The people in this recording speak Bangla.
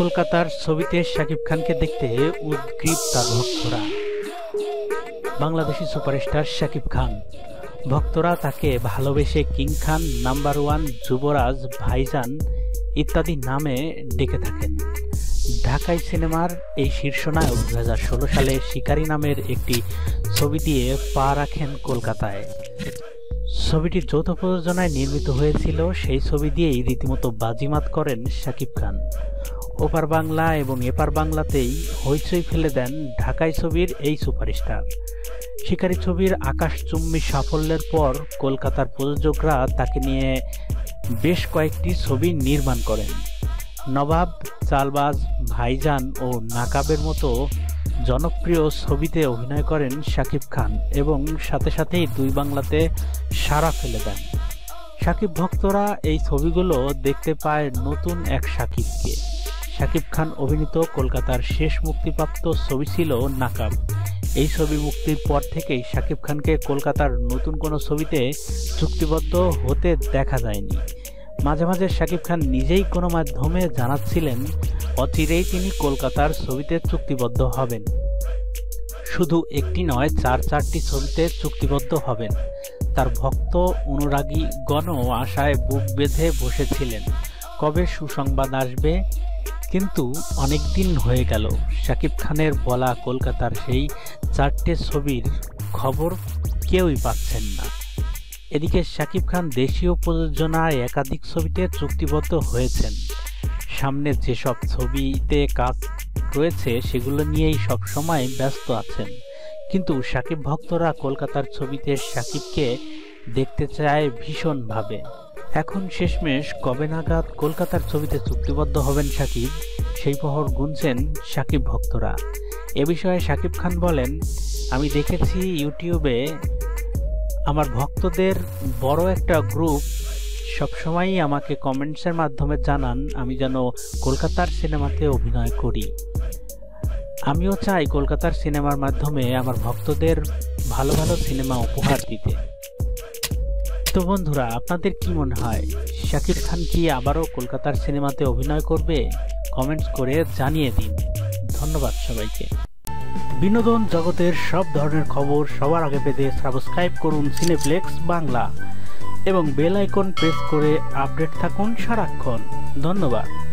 কলকাতার ছবিতে শাকিব খানকে দেখতে উদ্গ্রীব তার ভক্তরা। বাংলাদেশি সুপারস্টার শাকিব খান। ভক্তরা তাকে ভালোবেসে কিং খান, নাম্বার ওয়ান, যুবরাজ, ভাইজান ইত্যাদি নামে ডেকে থাকেন। ঢাকাই সিনেমার এই শীর্ষনায়ক দু হাজার ষোলো সালে শিকারী নামের একটি ছবি দিয়ে পা রাখেন কলকাতায়। ছবিটি যৌথ প্রযোজনায় নির্মিত হয়েছিল সেই ছবি দিয়েই রীতিমতো বাজিমাত করেন শাকিব খান। ওপার বাংলা এবং এপার বাংলাতেই হইচই ফেলে দেন ঢাকাই ছবির এই সুপারস্টার। শিকারী ছবির আকাশচুম্বী সাফল্যের পর কলকাতার প্রযোজকরা তাকে নিয়ে বেশ কয়েকটি ছবি নির্মাণ করেন। নবাব, চালবাজ, ভাইজান ও নাকাবের মতো জনপ্রিয় ছবিতে অভিনয় করেন শাকিব খান এবং সাথে সাথেই দুই বাংলাতে সারা ফেলে দেন। শাকিব ভক্তরা এই ছবিগুলো দেখতে পায় নতুন এক শাকিবকে। শাকিব খান অভিনীত কলকাতার শেষ মুক্তিপ্রাপ্ত ছবি ছিল নাকাব। এই ছবি মুক্তির পর থেকেই শাকিব খানকে কলকাতার নতুন কোনো ছবিতে চুক্তিবদ্ধ হতে দেখা যায়নি। মাঝে মাঝে শাকিব খান নিজেই কোনো মাধ্যমে জানাচ্ছিলেন, অচিরেই তিনি কলকাতার ছবিতে চুক্তিবদ্ধ হবেন। শুধু একটি নয়, চার চারটি ছবিতে চুক্তিবদ্ধ হবেন। তার ভক্ত অনুরাগীগণও আশায় বুক বেঁধে বসেছিলেন। কবে সুসংবাদ আসবে কিন্তু অনেক দিন হয়ে গেল। শাকিব খানের বলা কলকাতার সেই চারটে ছবির খবর কেউই পাচ্ছেন না। এদিকে শাকিব খান দেশীয় প্রযোজনায় একাধিক ছবিতে চুক্তিবদ্ধ হয়েছেন। সামনে যেসব ছবিতে কাজ রয়েছে, সেগুলো নিয়েই সবসময় ব্যস্ত আছেন। কিন্তু শাকিব ভক্তরা কলকাতার ছবিতে শাকিবকে দেখতে চায় ভীষণভাবে। এখন শেষমেশ কবে নাগাদ কলকাতার ছবিতে চুক্তিবদ্ধ হবেন সাকিব, সেই প্রহর গুনছেন সাকিব ভক্তরা। এ বিষয়ে সাকিব খান বলেন, আমি দেখেছি ইউটিউবে আমার ভক্তদের বড় একটা গ্রুপ সবসময়ই আমাকে কমেন্টসের মাধ্যমে জানান, আমি যেন কলকাতার সিনেমাতে অভিনয় করি। আমিও চাই কলকাতার সিনেমার মাধ্যমে আমার ভক্তদের ভালো ভালো সিনেমা উপহার দিতে। তো বন্ধুরা, আপনাদের কি মনে হয়? শাকিব খান কি আবারও কলকাতার সিনেমাতে অভিনয় করবে? কমেন্টস করে জানিয়ে দিন। ধন্যবাদ সবাইকে। বিনোদন জগতের সব ধরনের খবর সবার আগে পেতে সাবস্ক্রাইব করুন সিনেপ্লেক্স বাংলা এবং বেল আইকন প্রেস করে আপডেট থাকুন সারাক্ষণ। ধন্যবাদ।